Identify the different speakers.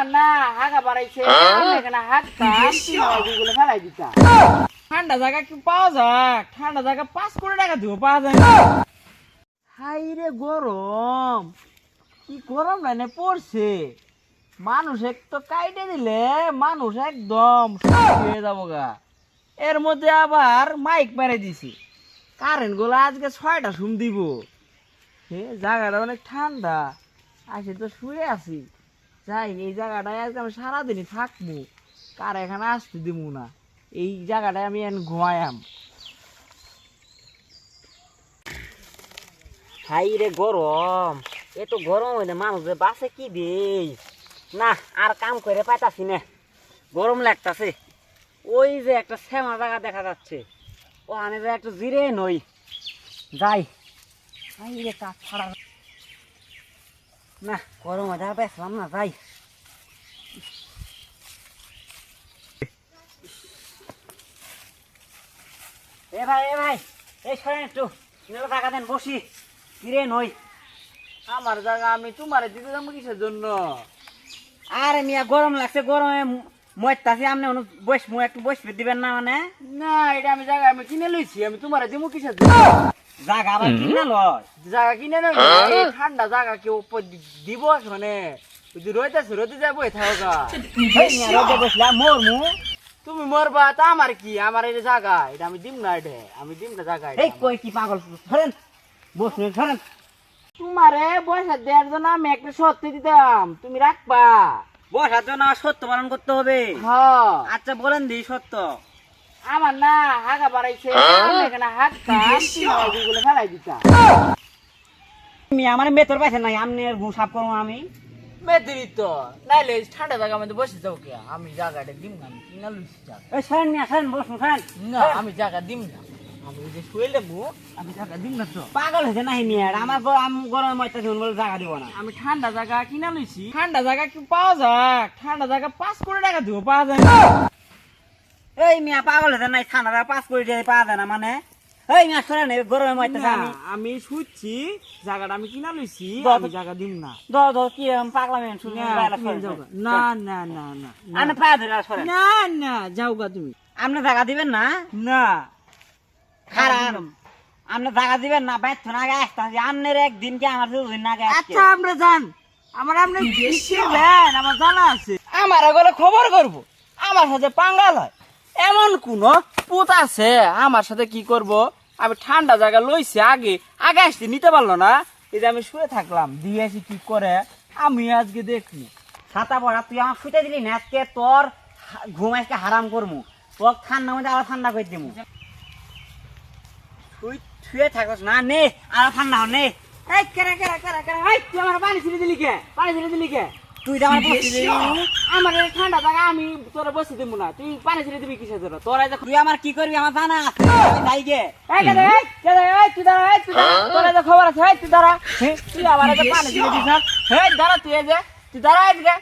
Speaker 1: আমার না হাগা বাড়াইছে এখানে হাগতাম গুগলে ফেলাই দিতাম ঠান্ডা জায়গা কি পাওয়া যাক ঠান্ডা জায়গা পাঁচ কোটি টাকা দিব পাওয়া যায় হাই রে গরম। কি গরম লাইনে পড়ছে। মানুষ এক তো কাইটে দিলে মানুষ একদম হয়ে যাব গা। এর মধ্যে আবার মাইক মেরে দিছি। কারেন্টগুলো আজকে ছয়টা সুম দিব। হে জায়গাটা অনেক ঠান্ডা। আসে তো শুয়ে আছি। যাই এই জায়গাটায় আজকে আমি সারাদিনই থাকব। কার এখানে আসতে দিব না? এই জায়গাটায় আমি এখন ঘুমায়াম। হাই রে গরম। এত গরম হইলে মানুষ যে বাসে কি দে না আর কাম করে পাইতাছি না। গরম লাগতাছে। ওই যে একটা শ্যামা জায়গা দেখা যাচ্ছে। ও আমি যে একটু জিরে নই। যাই। হাই রে কাজ ছাড়া না, গরম যাবে বেসলাম না, যাই। এ ভাই ভাই টাকা দেন, বসি, কিরে নই? আমার জায়গা, আমি তোমারে দিতে যাব কিসের জন্য? আরে মিয়া, গরম লাগছে, গরমে মরতাছি, আপনি অনু বস মু একটু বসবে, দিবেন না মানে? না, এটা আমি জায়গা, আমি কিনে লইছি, আমি তোমারে দিমু কিসের জন্য? জায়গা আবার কিনে লয়। জায়গা কিনে নয় ঠান্ডা কেউ দিব মানে। যদি রইতেছে রোদে যাব থাকা রোদে বসলাম মর তুমি মরবা তা আমার কি? আমার এই জায়গা এটা আমি দিম না এটা। আমি দিম না জায়গা এই কই কি পাগল? ধরেন বসুন ধরেন। তোমারে বয়সা দেওয়ার জন্য আমি একটা সত্যি দিতাম। তুমি রাখবা। বসার জন্য সত্য পালন করতে হবে। আচ্ছা বলেন দি সত্য আমার না হাগা বাড়াইছে আমি এখানে ফেলাই দিতাম। আমি আমার মেতর পাইছে নাই আমনে ঘুম সাফ করব আমি? মেতরি তো। নাইলে ঠান্ডা জায়গা মধ্যে বসে যাও কে? আমি জায়গাটা দিম না আমি কিনা লুচি জায়গা এই সরেন নিয়ে আসেন বসুন সরেন। না আমি জায়গা দিম না। আমি যে শুয়ে আমি জায়গা দিম না তো। পাগল হয়েছে নাই নিয়ে আমার আম গরমে বলে জায়গা দিব না। আমি ঠান্ডা জায়গা কিনা লইছি ঠান্ডা জায়গা কি পাওয়া যাক ঠান্ডা জায়গা পাঁচ কোটি টাকা দিব পাওয়া যায় না। এই মিয়া পাগল হয়েছে নাই জায়গা পাঁচ কোটি টাকা পাওয়া যায় না মানে? এই মিয়া সরেন এই গরমে আমি।
Speaker 2: আমি শুচ্ছি জায়গাটা আমি কিনা লইছি আমি জায়গা দিম না।
Speaker 1: দর দর কি পাগলা মেয়ে শুনি
Speaker 2: না। না। না না না না।
Speaker 1: ধরে
Speaker 2: না না যাও গা তুমি।
Speaker 1: আপনি জায়গা দিবেন না?
Speaker 2: না।
Speaker 1: খারাপ। আপনি জায়গা দিবেন না বাইর না আগে আসতে আপনার একদিন কি আমার দুদিন আগে
Speaker 2: আচ্ছা আমরা জান আমার আপনি ভ্যান আমার জানা আছে। আমার আগলে খবর করব। আমার সাথে পাঙ্গাল হয়। এমন কোন পুত আছে? আমার সাথে কি করব? আমি ঠান্ডা জায়গা লইছি আগে। আগে আসতে নিতে পারল না। এই যে আমি শুয়ে থাকলাম। দিয়ে আসি কি করে? আমি আজকে দেখি।
Speaker 1: ছাতা পড়া, তুই আমার শুতে দিলি না? আজকে তোর ঘুম আজকে হারাম করমু তোর ঠান্ডা মধ্যে আরও ঠান্ডা করে দিমু তুই শুয়ে থাকস না, নে। আরও ঠান্ডা হ, নে।
Speaker 2: এই, কেরা কেরা কেরা কেরা? তুই আমার পানি ছিড়ে দিলি কে? পানি ছিড়ে দিলি কে?
Speaker 1: তুই আমার বসে।
Speaker 2: আমার ঠান্ডা থাকা আমি তোর বসে দিব না। তুই পানি ছেড়ে দিবি কিসের জন্য? তোরা যে
Speaker 1: তুই আমার কি করবি? আমার জানা নাই গে।
Speaker 2: এই কেদে এই তুই দাঁড়া এই তুই দাঁড়া। তোরা যে খবর আছে তুই দাঁড়া। তুই আমার পানি ছিড়ে হে এই দাঁড়া তুই এই যে তুই দাঁড়া দিকে